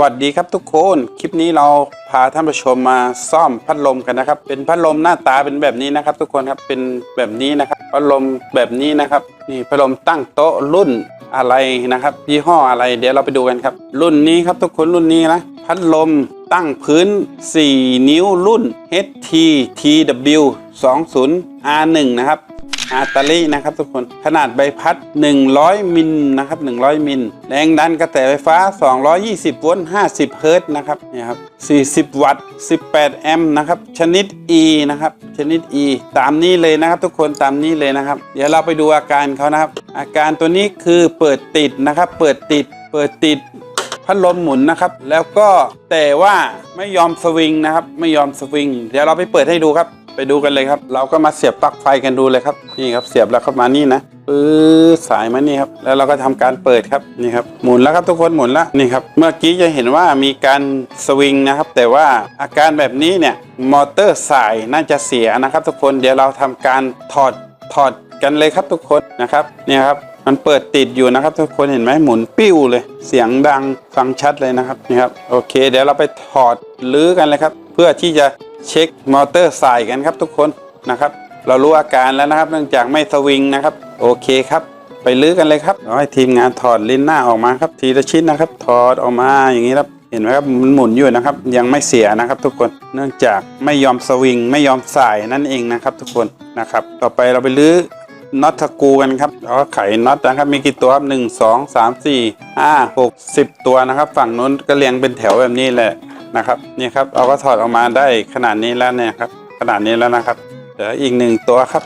วัสดีครับทุกคน คลิปนี้เราพาท่านผู้ชมมาซ่อมพัดลมกันนะครับ เป็นพัดลมหน้าตาเป็นแบบนี้นะครับ ทุกคนครับ เป็นแบบนี้นะครับ พัดลมแบบนี้นะครับ นี่พัดลมตั้งโต๊ะรุ่นอะไรนะครับยี่ห้ออะไร เดี๋ยวเราไปดูกันครับ รุ่นนี้ครับทุกคนรุ่นนี้นะ พัดลมตั้งพื้น 4 นิ้วรุ่น HT TW 20 R1 นะครับ อาตาลีนะครับทุกคนขนาดใบพัด 100 มิลนะครับ 100 มิล แรงดันกระแสไฟฟ้า 220 โวลต์ 50 เฮิรตซ์นะครับนี่ครับ40 วัตต์ 18 แอมป์นะครับ ชนิด E นะครับ ชนิด E ตามนี้เลยนะครับทุกคนตามนี้เลยนะครับ เดี๋ยวเราไปดูอาการเขานะครับ อาการตัวนี้คือเปิดติดนะครับ เปิดติด เปิดติดพัดลมหมุนนะครับ แล้วก็แต่ว่าไม่ยอมสวิงนะครับ ไม่ยอมสวิง เดี๋ยวเราไปเปิดให้ดูครับ ไปดูกันเลยครับ เราก็มาเสียบปลั๊กไฟกันดูเลยครับนี่ครับเสียบแล้วเข้ามานี่นะปื้อสายมานี่ครับแล้วเราก็ทำการเปิดครับนี่ครับหมุนแล้วครับทุกคนหมุนแล้วนี่ครับเมื่อกี้จะเห็นว่ามีการสวิงนะครับ แต่ว่าอาการแบบนี้เนี่ยมอเตอร์สายน่าจะเสียนะครับ ทุกคนเดี๋ยวเราทำการถอดถอดกันเลยครับทุกคนนะครับนี่ครับมันเปิดติดอยู่นะครับทุกคนเห็นไหมหมุนปิ้วเลย เสียงดังฟังชัดเลยนะครับนี่ครับโอเค เดี๋ยวเราไปถอดลื้อกันเลยครับ เพื่อที่จะ เช็คมอเตอร์สายกันครับทุกคนนะครับ เรารู้อาการแล้วนะครับ เนื่องจากไม่สวิงนะครับ โอเคครับ ไปลื้อกันเลยครับเราให้ทีมงานถอดลิ้นหน้าออกมาครับ ทีละชิ้นนะครับ ถอดออกมาอย่างนี้ครับเห็นไหมครับมันหมุนอยู่นะครับ ยังไม่เสียนะครับ ทุกคนเนื่องจากไม่ยอมสวิง ไม่ยอมสายนั่นเองนะครับ ทุกคนนะครับ ต่อไปเราไปลื้อน็อตสกูกันครับแล้วก็ไขน็อตนะครับ มีกี่ตัวครับหนึ่งสองสามสี่ห้าหกสิบตัวนะครับ ฝั่งนู้นก็เรียงเป็นแถวแบบนี้แหละ นะครับนี่ครับเราก็ถอดออกมาได้ขนาดนี้แล้วเนี่ยครับขนาดนี้แล้วนะครับเดี๋ยวอีกหนึ่งตัวครับ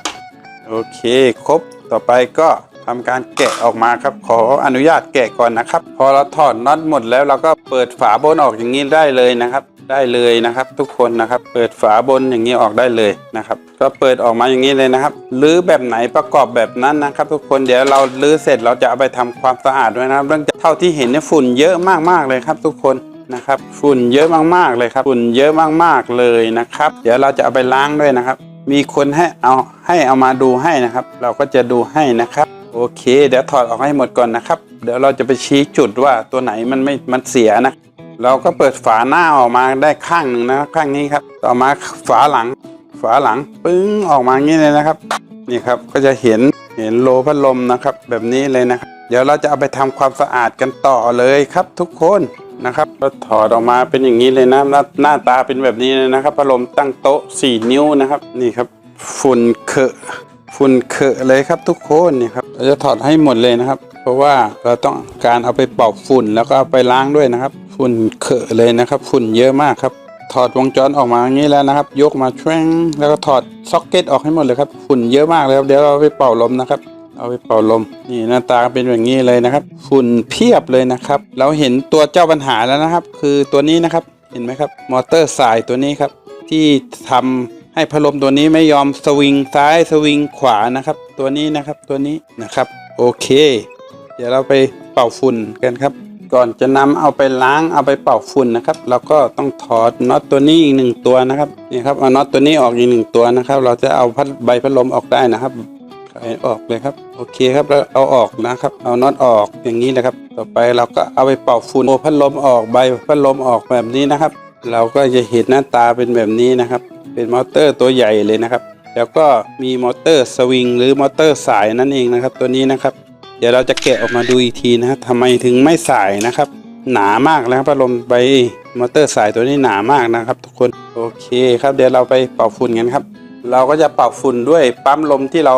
โอเคครบต่อไปก็ทำการแกะออกมาครับ ขออนุญาตแกะก่อนนะครับ พอเราถอดน็อตหมดแล้วเราก็เปิดฝาบนออกอย่างนี้ได้เลยนะครับ ได้เลยนะครับ ทุกคนนะครับ เปิดฝาบนอย่างนี้ออกได้เลยนะครับ ก็เปิดออกมาอย่างนี้เลยนะครับรื้อแบบไหนประกอบแบบนั้นนะครับ ทุกคนเดี๋ยวเรารื้อเสร็จเราจะเอาไปทำความสะอาดด้วยนะครับเรื่องเท่าที่เห็นเนี่ยฝุ่นเยอะมากๆเลยครับ ทุกคน นะครับฝุ่นเยอะมากๆเลยครับฝุ่นเยอะมากๆเลยนะครับ เดี๋ยวเราจะเอาไปล้างด้วยนะครับ มีคนให้เอาให้เอามาดูให้นะครับ เราก็จะดูให้นะครับโอเค เดี๋ยวถอดออกให้หมดก่อนนะครับ เดี๋ยวเราจะไปชี้จุดว่าตัวไหนมันไม่มันเสียนะ เราก็เปิดฝาหน้าออกมาได้ข้างหนึ่งนะข้างนี้ครับ ต่อมาฝาหลัง ฝาหลังปึ้งออกมาอย่างนี้เลยนะครับ นี่ครับก็จะเห็นเห็นโลพัดลมนะครับ แบบนี้เลยนะครับ เดี๋ยวเราจะเอาไปทำความสะอาดกันต่อเลยครับ ทุกคน นะครับก็ถอดออกมาเป็นอย่างนี้เลยนะหน้าหน้าตาเป็นแบบนี้เลยนะครับพัดลมตั้งโต๊ะ 4 นิ้วนะครับนี่ครับฝุ่นเคอะฝุ่นเคอะเลยครับทุกคนนี่ครับเราจะถอดให้หมดเลยนะครับ เพราะว่าเราต้องการเอาไปเป่าฝุ่นแล้วก็เอาไปล้างด้วยนะครับ ฝุ่นเคอะเลยนะครับ ฝุ่นเยอะมากครับ ถอดวงจรออกมาอย่างนี้แล้วนะครับ ยกมาแช่งแล้วก็ถอดซ็อกเก็ตออกให้หมดเลยครับฝุ่นเยอะมากเลยครับเดี๋ยวเราไปเป่าลมนะครับ เอาไปเป่าลมนี่หน้าตาเป็นแบบนี้เลยนะครับ ฝุ่นเพียบเลยนะครับ เราเห็นตัวเจ้าปัญหาแล้วนะครับ คือตัวนี้นะครับเห็นไหมครับมอเตอร์สายตัวนี้ครับ ที่ทำให้พัดลมตัวนี้ไม่ยอมสวิงซ้ายสวิงขวานะครับ ตัวนี้นะครับตัวนี้นะครับโอเค เดี๋ยวเราไปเป่าฝุ่นกันครับ ก่อนจะนำเอาไปล้างเอาไปเป่าฝุ่นนะครับเราก็ต้องถอดน็อตตัวนี้อีกหนึ่งตัวนะครับนี่ครับเอาน็อตตัวนี้ออกอีกหนึ่งตัวนะครับ เราจะเอาพัดใบพัดลมออกได้นะครับ ไขออกเลยครับ โอเคครับแล้วเอาออกนะครับ เอาน็อตออกอย่างนี้นะครับ ต่อไปเราก็เอาไปเป่าฝุ่นโอพัดลมออกใบพัดลมออกแบบนี้นะครับ เราก็จะเห็นหน้าตาเป็นแบบนี้นะครับ เป็นมอเตอร์ตัวใหญ่เลยนะครับ แล้วก็มีมอเตอร์สวิงหรือมอเตอร์สายนั่นเองนะครับ ตัวนี้นะครับ เดี๋ยวเราจะแกะออกมาดูอีกทีนะครับทำไมถึงไม่สายนะครับหนามากแล้วครับพัดลมใบมอเตอร์สายตัวนี้หนามากนะครับ ทุกคนโอเคครับเดี๋ยวเราไปเป่าฝุ่นกันครับ เราก็จะเป่าฝุ่นด้วยปั๊มลมที่เรา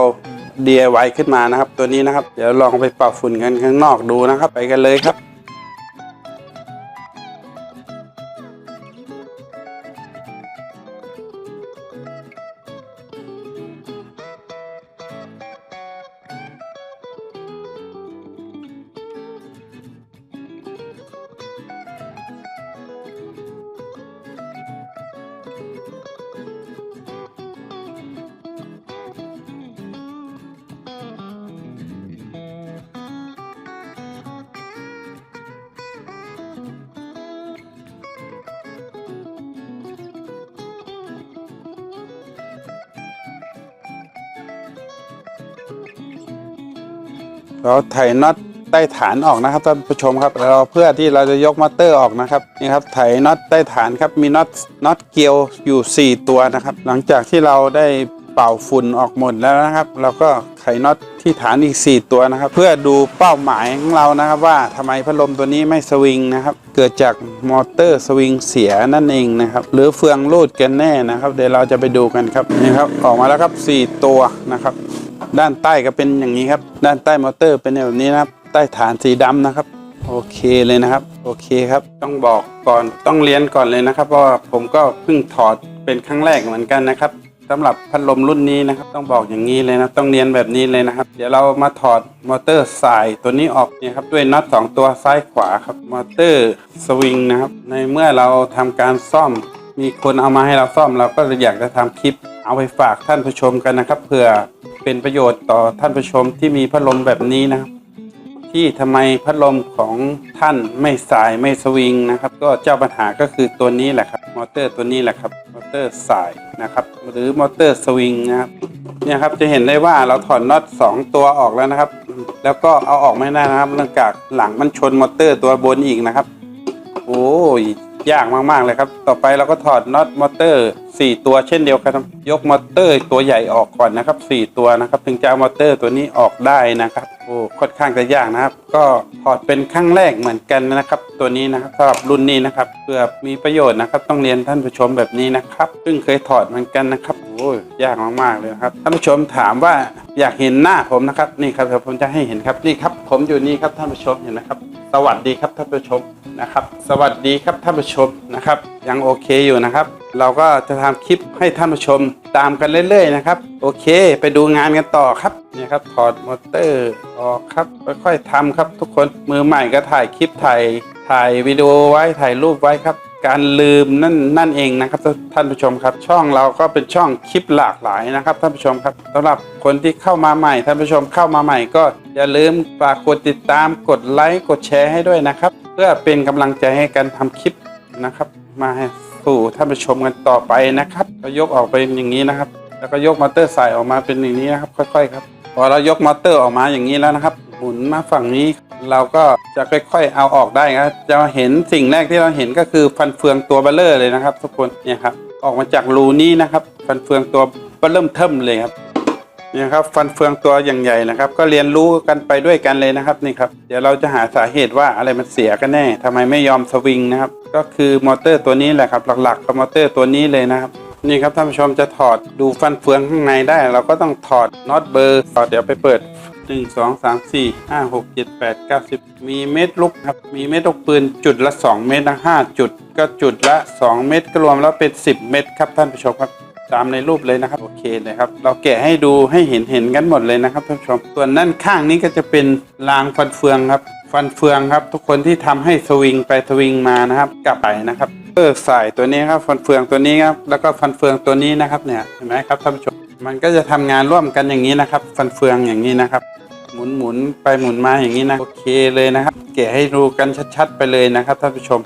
DIY ขึ้นมานะครับ ตัวนี้นะครับ เดี๋ยวลองไปเป่าฝุ่นกันข้างนอกดูนะครับ ไปกันเลยครับ เราไถน็อตใต้ฐานออกนะครับท่านผู้ชมครับเราเพื่อที่เราจะยกมอเตอร์ออกนะครับนี่ครับไถน็อตใต้ฐานครับมีน็อตน็อตเกลียวอยู่ 4 ตัวนะครับ หลังจากที่เราได้เป่าฝุ่นออกหมดแล้วนะครับ เราก็ไขน็อตที่ฐานอีก 4 ตัวนะครับ เพื่อดูเป้าหมายของเรานะครับว่าทำไมพัดลมตัวนี้ไม่สวิงนะครับ เกิดจากมอเตอร์สวิงเสียนั่นเองนะครับ หรือเฟืองรูดกันแน่นะครับ เดี๋ยวเราจะไปดูกันครับนี่ครับออกมาแล้วครับ 4 ตัวนะครับ ด้านใต้ก็เป็นอย่างนี้ครับ ด้านใต้มอเตอร์เป็นแบบนี้นะครับ ใต้ฐานสีดำนะครับ โอเคเลยนะครับ โอเคครับ ต้องบอกก่อนต้องเรียนก่อนเลยนะครับ เพราะว่าผมก็เพิ่งถอดเป็นครั้งแรกเหมือนกันนะครับสำหรับพัดลมรุ่นนี้นะครับ ต้องบอกอย่างนี้เลยนะต้องเรียนแบบนี้เลยนะครับ เดี๋ยวเรามาถอดมอเตอร์สายตัวนี้ออกเนี่ยครับด้วยน็อตสองตัวซ้ายขวาครับมอเตอร์สวิงนะครับ ในเมื่อเราทำการซ่อม มีคนเอามาให้เราซ่อมเราก็อยากจะทำคลิปเอาไปฝากท่านผู้ชมกันนะครับเพื่อ เป็นประโยชน์ต่อท่านผู้ชมที่มีพัดลมแบบนี้นะครับ ที่ทำไมพัดลมของท่านไม่สายไม่สวิงนะครับ ก็เจ้าปัญหาก็คือตัวนี้แหละครับ มอเตอร์ตัวนี้แหละครับ มอเตอร์สายนะครับ หรือมอเตอร์สวิงนะครับเนี่ยครับจะเห็นได้ว่าเราถอดน็อตสองตัวออกแล้วนะครับ แล้วก็เอาออกไม่ได้นะครับเนื่องจากหลังมันชนมอเตอร์ตัวบนอีกนะครับ โอ้ย ยากมาก ๆ เลยครับ ต่อไปเราก็ถอดน็อตมอเตอร์ 4 ตัวเช่นเดียวกันยกมอเตอร์ตัวใหญ่ออกก่อนนะครับ 4 ตัวนะครับ ถึงจะเอามอเตอร์ตัวนี้ออกได้นะครับ โอ้ค่อนข้างจะยากนะครับ ก็ถอดเป็นครั้งแรกเหมือนกันนะครับ ตัวนี้นะครับสำหรับรุ่นนี้นะครับเพื่อมีประโยชน์นะครับ ต้องเรียนท่านผู้ชมแบบนี้นะครับซึ่งเคยถอดเหมือนกันนะครับโอ้ยากมากๆเลยครับท่านผู้ชมถามว่าอยากเห็นหน้าผมนะครับนี่ครับเดี๋ยวผมจะให้เห็นครับนี่ครับ ผมอยู่นี่ครับท่านผู้ชมเห็นไหมครับ สวัสดีครับท่านผู้ชมนะครับ สวัสดีครับท่านผู้ชมนะครับ ยังโอเคอยู่นะครับเราก็จะทำคลิปให้ท่านผู้ชมตามกันเรื่อยๆนะครับ โอเค ไปดูงานกันต่อครับนี่ครับถอดมอเตอร์ออกครับค่อยๆทำครับ ทุกคนมือใหม่ก็ถ่ายคลิปถ่ายถ่ายวิดีโอไว้ถ่ายรูปไว้ครับ การลืมนั่นนั่นเองนะครับท่านผู้ชมครับ ช่องเราก็เป็นช่องคลิปหลากหลายนะครับท่านผู้ชมครับสำหรับคนที่เข้ามาใหม่ท่านผู้ชมเข้ามาใหม่ก็อย่าลืมฝากกดติดตามกดไลค์กดแชร์ให้ด้วยนะครับ เพื่อเป็นกำลังใจให้กันทำคลิป นะครับ มาให้สู่ท่านผู้ชมกันต่อไปนะครับ ก็ยกออกไปอย่างนี้นะครับ แล้วก็ยกมอเตอร์ใส่ออกมาเป็นอย่างนี้นะครับ ค่อยๆครับ พอเรายกมอเตอร์ออกมาอย่างนี้แล้วนะครับ หมุนมาฝั่งนี้ เราก็จะค่อยๆเอาออกได้ครับจะเห็นสิ่งแรกที่เราเห็นก็คือฟันเฟืองตัวเบลเลอร์เลยนะครับ ทุกคนเนี่ยครับออกมาจากรูนี้นะครับ ฟันเฟืองตัวเบลเริ่มเทิมเลยครับ นี่ครับฟันเฟืองตัวอย่างใหญ่นะครับ ก็เรียนรู้กันไปด้วยกันเลยนะครับนี่ครับเดี๋ยวเราจะหาสาเหตุว่าอะไรมันเสียกันแน่ทำไมไม่ยอมสวิงนะครับ ก็คือมอเตอร์ตัวนี้แหละครับ หลักๆกับมอเตอร์ตัวนี้เลยนะครับนี่ครับท่านผู้ชมจะถอดดูฟันเฟืองข้างในได้ เราก็ต้องถอดน็อตเบอร์เดี๋ยวไปเปิดหนึ่งสองสามสี่ห้าหกเจ็ดแปดเก้าสิบมีเม็ดลูกครับมีเม็ดลูกปืนจุดละสองเม็ดนะห้าจุด ก็จุดละสองเม็ดก็รวมแล้วเป็นสิบเม็ดครับท่านผู้ชมครับ ตามในรูปเลยนะครับโอเคเลยครับ เราแกะให้ดูให้เห็นเห็นกันหมดเลยนะครับท่านผู้ชมส่วนด้านข้างนี้ก็จะเป็นรางฟันเฟืองครับ ฟันเฟืองครับ ทุกคนที่ทำให้สวิงไปสวิงมานะครับกลับไปนะครับเออสายตัวนี้ครับฟันเฟืองตัวนี้ครับแล้วก็ฟันเฟืองตัวนี้นะครับเนี่ยเห็นไหมครับท่านผู้ชมมันก็จะทำงานร่วมกันอย่างนี้นะครับ ฟันเฟืองอย่างนี้นะครับ หมุนหมุนไปหมุนมาอย่างนี้นะโอเคเลยนะครับ เกะให้ดูกันชัด ๆ ไปเลยนะครับท่านผู้ชม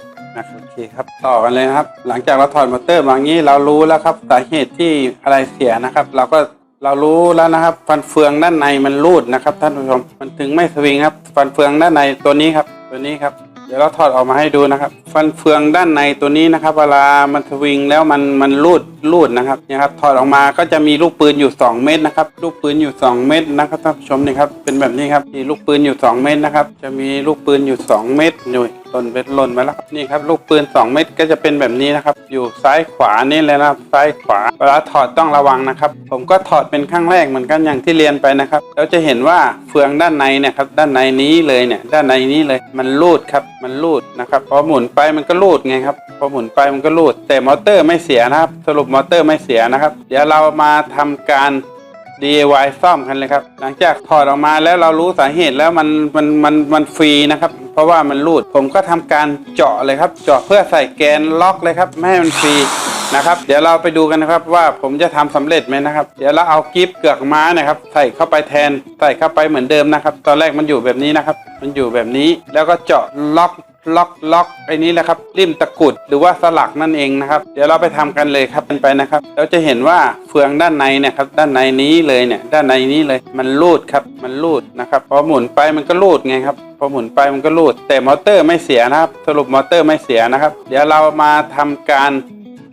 เคครับต่อกันเลยครับ หลังจากเราถอดมอเตอร์มางนี้เรารู้แล้วครับสาเหตุที่อะไรเสียนะครับ เราก็เรารู้แล้วนะครับ ฟันเฟืองด้านในมันรูดนะครับ ท่านผู้ชมมันถึงไม่สวิงครับ ฟันเฟืองด้านในตัวนี้ครับ ตัวนี้ครับเดี๋ยวเราถอดออกมาให้ดูนะครับ ฟันเฟืองด้านในตัวนี้นะครับ เวลามันสวิงแล้วมันมันรูดรูดนะครับเนี่ยครับ ถอดออกมาก็จะมีลูกปืนอยู่ 2 เม็ดนะครับ ลูกปืนอยู่ 2 เม็ดนะครับท่านผู้ชมนี่ครับเป็นแบบนี้ครับมีลูกปืนอยู่ 2 เม็ดนะครับ จะมีลูกปืนอยู่ 2 เม็ดอยู่ หล่นไปหล่นไปแล้วนี่ครับลูกปืน 2 เม็ดก็จะเป็นแบบนี้นะครับ อยู่ซ้ายขวานี่เลยนะครับซ้ายขวาเวลาถอดต้องระวังนะครับ ผมก็ถอดเป็นครั้งแรกเหมือนกันอย่างที่เรียนไปนะครับเราจะเห็นว่าเฟืองด้านในเนี่ยครับด้านในนี้เลยเนี่ยด้านในนี้เลย มันรูดครับมันรูดนะครับพอหมุนไปมันก็รูดไงครับพอหมุนไปมันก็รูด แต่มอเตอร์ไม่เสียนะครับ สรุปมอเตอร์ไม่เสียนะครับ เดี๋ยวเรามาทำการ DIY ซ่อมกันเลยครับ หลังจากถอดออกมาแล้วเรารู้สาเหตุแล้วมันมันมันมันฟรีนะครับ เพราะว่ามันรูดผมก็ทำการเจาะเลยครับ เจาะเพื่อใส่แกนล็อกเลยครับไม่ให้มันฟรีนะครับ เดี๋ยวเราไปดูกันนะครับว่าผมจะทำสำเร็จไหมนะครับ เดี๋ยวเราเอากิฟเกือกม้านะครับ ใส่เข้าไปแทน ใส่เข้าไปเหมือนเดิมนะครับ ตอนแรกมันอยู่แบบนี้นะครับ มันอยู่แบบนี้แล้วก็เจาะล็อก ล็อกล็อกไอ้นี้แหละครับริมตะกุดหรือว่าสลักนั่นเองนะครับ เดี๋ยวเราไปทำกันเลยครับเป็นไปนะครับ เราจะเห็นว่าเฟืองด้านในเนี่ยครับด้านในนี้เลยเนี่ยด้านในนี้เลยมันรูดครับมันรูดนะครับพอหมุนไปมันก็รูดไงครับพอหมุนไปมันก็รูด แต่มอเตอร์ไม่เสียนะครับ สรุปมอเตอร์ไม่เสียนะครับ เดี๋ยวเรามาทำการ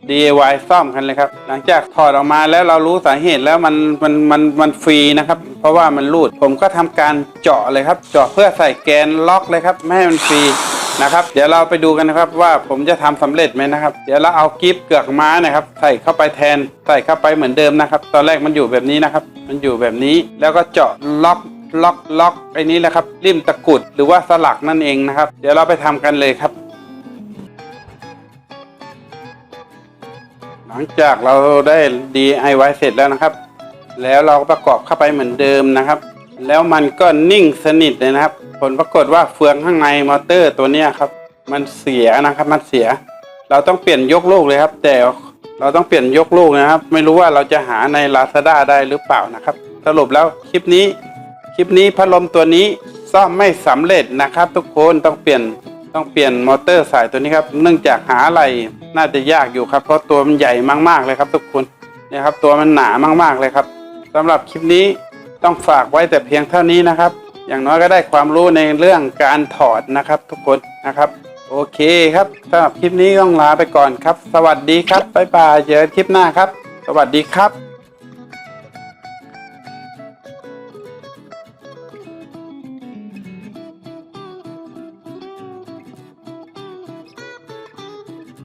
DIY ซ่อมกันเลยครับ หลังจากถอดออกมาแล้วเรารู้สาเหตุแล้วมันมันมันมันฟรีนะครับ เพราะว่ามันรูด ผมก็ทำการเจาะเลยครับ เจาะเพื่อใส่แกนล็อกเลยครับ ไม่ให้มันฟรี นะครับ เดี๋ยวเราไปดูกันนะครับว่าผมจะทำสำเร็จไหมนะครับ เดี๋ยวเราเอากิฟเกือกม้านะครับ ใส่เข้าไปแทน ใส่เข้าไปเหมือนเดิมนะครับ ตอนแรกมันอยู่แบบนี้นะครับ มันอยู่แบบนี้แล้วก็เจาะล็อกล็อกล็อกไอ้นี้แหละครับริมตะกุดหรือว่าสลักนั่นเองนะครับ เดี๋ยวเราไปทำกันเลยครับ หลังจากเราได้ DIY เสร็จแล้วนะครับ แล้วเราก็ประกอบเข้าไปเหมือนเดิมนะครับ แล้วมันก็นิ่งสนิทเลยนะครับ ผลปรากฏว่าเฟืองข้างในมอเตอร์ตัวนี้ครับ มันเสียนะครับมันเสีย เราต้องเปลี่ยนยกลูกเลยครับ แต่เราต้องเปลี่ยนยกลูกนะครับ ไม่รู้ว่าเราจะหาใน Lazada ได้หรือเปล่านะครับ สรุปแล้วคลิปนี้ คลิปนี้พัดลมตัวนี้ซ่อมไม่สำเร็จนะครับ ทุกคนต้องเปลี่ยนต้องเปลี่ยนมอเตอร์สายตัวนี้ครับ เนื่องจากหาอะไรน่าจะยากอยู่ครับ เพราะตัวมันใหญ่มากๆเลยครับ ทุกคนนี่ยครับตัวมันหนามากๆเลยครับสำหรับคลิปนี้ ต้องฝากไว้แต่เพียงเท่านี้นะครับ อย่างน้อยก็ได้ความรู้ในเรื่องการถอดนะครับ ทุกคนนะครับ โอเคครับสำหรับคลิปนี้ต้องลาไปก่อนครับ สวัสดีครับบ๊ายบายเจอกันคลิปหน้าครับ สวัสดีครับ